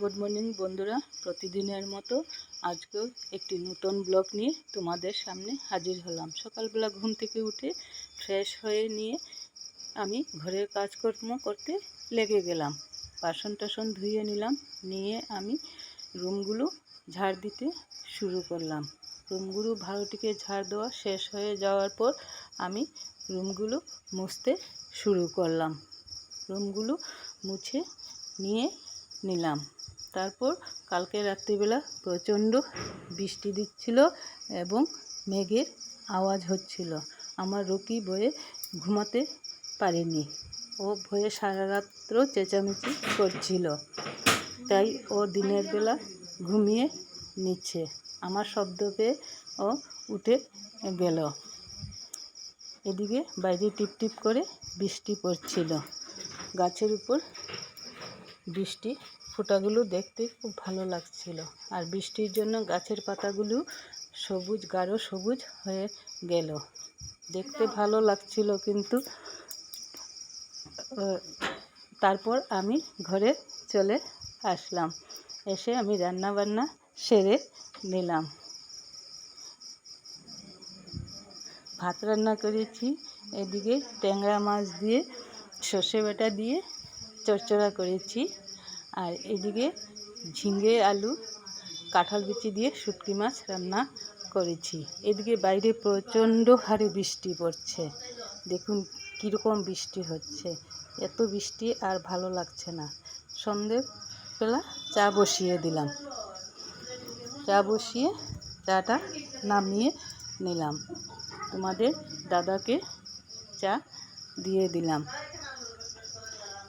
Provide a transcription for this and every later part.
Good morning বন্ধুরা। প্রতিদিনের মতো আজকেও একটি নতুন ব্লগ নিয়ে তোমাদের সামনে হাজির হলাম। সকালবেলা ঘুম থেকে উঠে ফ্রেশ হয়ে নিয়ে আমি ঘরের কাজকর্ম করতে লেগে গেলাম। বাসন টাসন ধুয়ে নিলাম, নিয়ে আমি রুমগুলো ঝাড় দিতে শুরু করলাম। রুমগুলো ভালোটিকে ঝাড় দেওয়া শেষ হয়ে যাওয়ার পর আমি রুমগুলো মুছতে শুরু করলাম। রুমগুলো মুছে নিয়ে নিলাম। তারপর কালকে রাত্রিবেলা প্রচণ্ড বৃষ্টি দিচ্ছিল এবং মেঘের আওয়াজ হচ্ছিল। আমার রকি বয়ে ঘুমাতে পারেনি। ও ভয়ে সারা রাত্র চেঁচামেচি করছিল। তাই ও দিনের বেলা ঘুমিয়ে নিচ্ছে। আমার শব্দ পেয়ে ও উঠে গেল। এদিকে বাইরে টিপ টিপ করে বৃষ্টি পড়ছিল। গাছের উপর বৃষ্টি ফোঁটাগুলো দেখতে খুব ভালো লাগছিল। আর বৃষ্টির জন্য গাছের পাতাগুলো সবুজ, গাঢ় সবুজ হয়ে গেল। দেখতে ভালো লাগছিল কিন্তু তারপর আমি ঘরে চলে আসলাম। এসে আমি রান্না বান্না সেরে নিলাম। ভাত রান্না করেছি, এদিকে ট্যাংরা মাছ দিয়ে সর্ষে বাটা দিয়ে চচ্চড়া করেছি। আর এদিকে ঝিঙে, আলু, কাঁঠাল বিচি দিয়ে শুটকি মাছ রান্না করেছি। এদিকে বাইরে প্রচণ্ড হারে বৃষ্টি পড়ছে। দেখুন কীরকম বৃষ্টি হচ্ছে। এত বৃষ্টি আর ভালো লাগছে না। সন্ধেবেলা চা বসিয়ে দিলাম। চা বসিয়ে চাটা নামিয়ে নিলাম। তোমাদের দাদাকে চা দিয়ে দিলাম।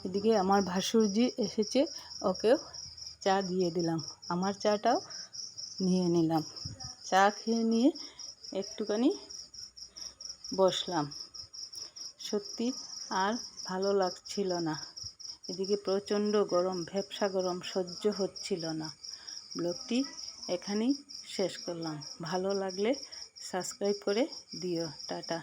এদিকে আমার ভাসুরজি এসেছে ওকেও চা দিয়ে দিলাম। আমার চাটাও নিয়ে নিলাম। চা খেয়ে নিয়ে একটুখানি বসলাম। সত্যি আর ভালো লাগছিল না। এদিকে প্রচণ্ড গরম ভ্যাপসা গরম, সহ্য হচ্ছিল না। ব্লগটি এখানেই শেষ করলাম। ভালো লাগলে সাবস্ক্রাইব করে দিও, টাটা।